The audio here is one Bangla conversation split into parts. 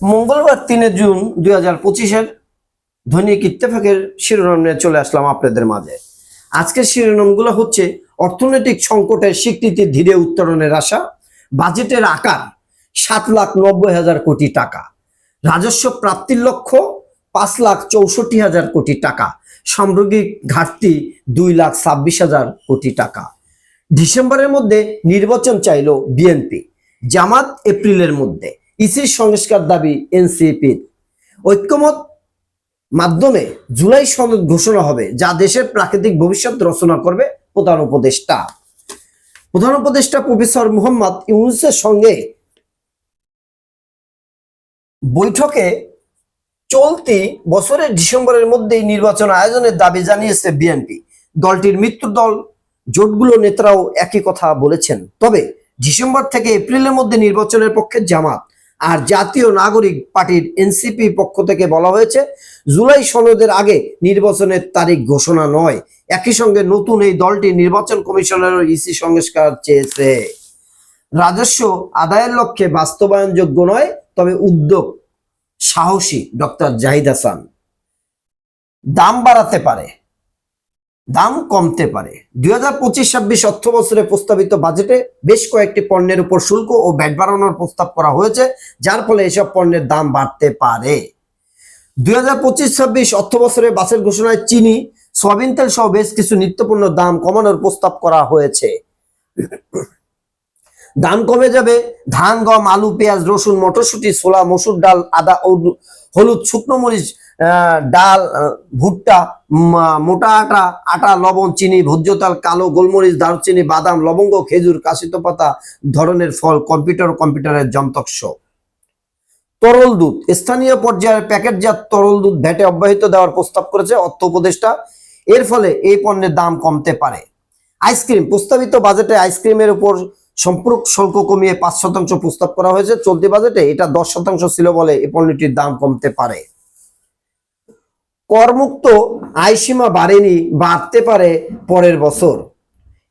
মঙ্গলবার তিনে জুন দুই হাজার পঁচিশের দৈনিক ইত্তেফাকের শিরোনাম নিয়ে চলে আসলাম আপনাদের মাঝে। আজকের শিরোনামগুলো হচ্ছে অর্থনৈতিক সংকটের স্বীকৃতি, ধীরে উত্তরণের আশা, বাজেটের আকার, সাত লাখ নব্বই হাজার কোটি টাকা, রাজস্ব প্রাপ্তির লক্ষ্য, পাঁচ লাখ চৌষট্টি হাজার কোটি টাকা, সামগ্রিক ঘাটতি দুই লাখ ছাব্বিশ হাজার কোটি টাকা। ডিসেম্বরের মধ্যে নির্বাচন চাইল বিএনপি, জামাত এপ্রিলের মধ্যে। ইসির সংস্কার দাবি এনসিপির ঐক্যমত মাধ্যমে জুলাই সনদ ঘোষণা হবে, যা দেশের প্রাকৃতিক ভবিষ্যৎ রচনা করবে প্রধান উপদেষ্টা। প্রধান উপদেষ্টা প্রফেসর মোহাম্মদ ইউনুসের সঙ্গে বৈঠকে চলতি বছরের ডিসেম্বরের মধ্যেই নির্বাচন আয়োজনের দাবি জানিয়েছে বিএনপি। দলটির মৃত্যু দল, জোটগুলো নেতারাও একই কথা বলেছেন। তবে ডিসেম্বর থেকে এপ্রিলের মধ্যে নির্বাচনের পক্ষে জামাত আর জাতীয় নাগরিক পার্টির এনসিপি পক্ষ থেকে বলা হয়েছে, জুলাই সনদের আগে নির্বাচনের তারিখ ঘোষণা নয়। একই সঙ্গে নতুন এই দলটি নির্বাচন কমিশনেরও ইসি সংস্কার চেয়েছে। রাজস্ব আদায়ের লক্ষ্যে বাস্তবায়নযোগ্য নয়, তবে উদ্যোগ সাহসী ডক্টর জাহিদ হাসান। দাম বাড়াতে পারে। দাম কমতে পারে। দুই হাজার পঁচিশ ছাব্বিশ অর্থ বছরে প্রস্তাবিত বাজেটে বেশ কয়েকটি পণ্যের উপর শুল্ক ও ব্যাট বাড়ানোর প্রস্তাব করা হয়েছে, যার ফলে এসব পণ্যের দাম বাড়তে পারে। দুই হাজার পঁচিশ ছাব্বিশ অর্থ বছরে বাসের ঘোষণায় চিনি, সয়াবিন তেল সহ বেশ কিছু নিত্যপণ্য দাম কমানোর প্রস্তাব করা হয়েছে। দাম কমে যাবে। ধান, গম, আলু, পেঁয়াজ, রসুন, মটরশুঁটি, ছোলা, মসুর ডাল, আদা হলুদ শুকনো মরিচ ডাল ভুট্টা মোটা আটা আটা, লবণ, চিনি, ভোজ্য তাল, কালো গোলমরিচ, দারুচিনি, বাদাম, লবঙ্গ, খেজুর, কাশিত পাতা ধরনের ফল কম্পিউটার কম্পিউটারের যন্ত্রাংশ তরল দুধ, স্থানীয় পর্যায়ের প্যাকেটজাত তরল দুধ ভ্যাটে অব্যাহত দেওয়ার প্রস্তাব করেছে অর্থ উপদেষ্টা। এর ফলে এই পণ্যের দাম কমতে পারে। আইসক্রিম, প্রস্তাবিত বাজেটে আইসক্রিমের উপর সম্পূরক শুল্ক কমিয়ে পাঁচ শতাংশ প্রস্তাব করা হয়েছে। চলতি বাজেটে এটা দশ শতাংশ ছিল বলে এই পণ্যটির দাম কমতে পারে। করমুক্ত আয়সীমা বাড়েনি, বাড়তে পারে পরের বছর।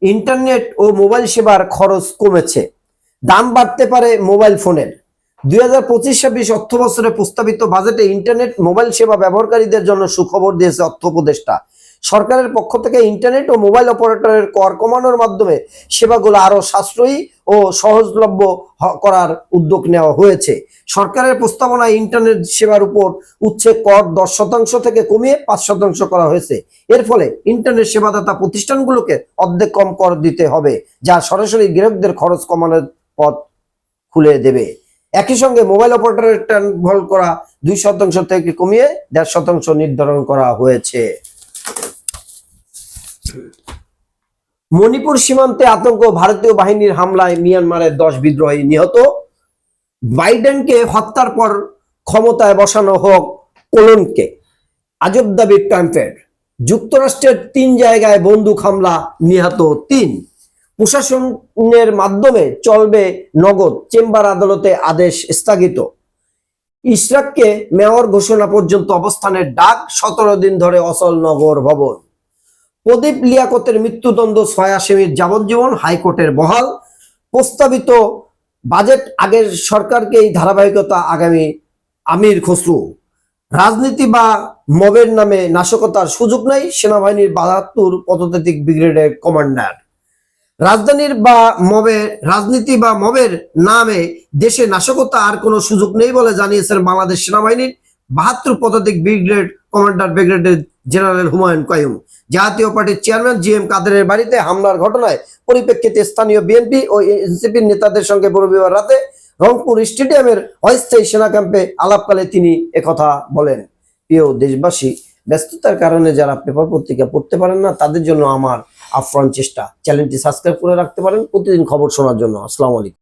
ইন্টারনেট ও মোবাইল সেবার খরচ কমেছে, দাম বাড়তে পারে মোবাইল ফোনের। দুই হাজার পঁচিশ ছাব্বিশ অর্থ বছরে প্রস্তাবিত বাজেটে ইন্টারনেট, মোবাইল সেবা ব্যবহারকারীদের জন্য সুখবর দিয়েছে অর্থ উপদেষ্টা সরকারের পক্ষ থেকে ইন্টারনেট ও মোবাইল অপারেটরের কর কমানোর মাধ্যমে সেবাগুলো আরও সাশ্রয়ী ও সহজলভ্য করার উদ্যোগ নেওয়া হয়েছে। সরকারের প্রস্তাবনায় ইন্টারনেট সেবার উপর উচ্ছে কর দশ শতাংশ থেকে কমিয়ে পাঁচ শতাংশ করা হয়েছে। এর ফলে ইন্টারনেট সেবাদাতা প্রতিষ্ঠানগুলোকে অর্ধেক কম কর দিতে হবে, যা সরাসরি গ্রাহকদের খরচ কমানোর পথ খুলে দেবে। একই সঙ্গে মোবাইল অপারেটরের ট্রান্সফল করা দুই শতাংশ থেকে কমিয়ে দেড় শতাংশ নির্ধারণ করা হয়েছে। মণিপুর সীমান্তে আতঙ্ক, ভারতীয় বাহিনীর হামলায় মিয়ানমারের দশ বিদ্রোহী নিহত। বাইডেনকে হত্যার পর ক্ষমতায় বসানো হোক কোলনকে। আজব দাবি ট্রাম্পের যুক্তরাষ্ট্রের তিন জায়গায় বন্দুক হামলা, নিহত তিন। প্রশাসনের মাধ্যমে চলবে নগদ চেম্বার আদালতে আদেশ স্থগিত। ইশরাককে মেয়র ঘোষণা পর্যন্ত অবস্থানের ডাক, সতেরো দিন ধরে অচল নগর ভবন। প্রদীপ লিয়াকতের মৃত্যুদণ্ড ছয় আসামির যাবজ্জীবন হাইকোর্টের বহাল। প্রস্তাবিত বাজেট আগের সরকারকেই ধারাবাহিকতা আগামী আমির খসরু। রাজনীতি বা মবের নামে নাশকতার সুযোগ নাই, সেনাবাহিনীর বাহাত্তর পদতান্ত্রিক ব্রিগেডের কমান্ডার। রাজধানীর বা মবের, রাজনীতি বা মবের নামে দেশে নাশকতা আর কোনো সুযোগ নেই বলে জানিয়েছেন বাংলাদেশ সেনাবাহিনীর বাহাত্তর পদাতিক ব্রিগেড কমান্ডার ব্রিগেডের জেনারেল হুমায়ুন কয়ুম। জাতীয় পার্টির চেয়ারম্যান জি এম বাড়িতে হামলার ঘটনায় পরিপ্রেক্ষিতে স্থানীয় বিএনপি ও এনসিপির নেতাদের সঙ্গে রবিবার রাতে রংপুর স্টেডিয়ামের অস্থায়ী সেনা ক্যাম্পে আলাপকালে তিনি একথা বলেন। প্রিয় দেশবাসী, ব্যস্ততার কারণে যারা পেপার পত্রিকা পড়তে পারেন না, তাদের জন্য আমার আফ্রান চেষ্টা। চ্যানেলটি সাবস্ক্রাইব করে রাখতে পারেন। প্রতিদিন খবর শোনার জন্য। আসসালামু আলাইকুম।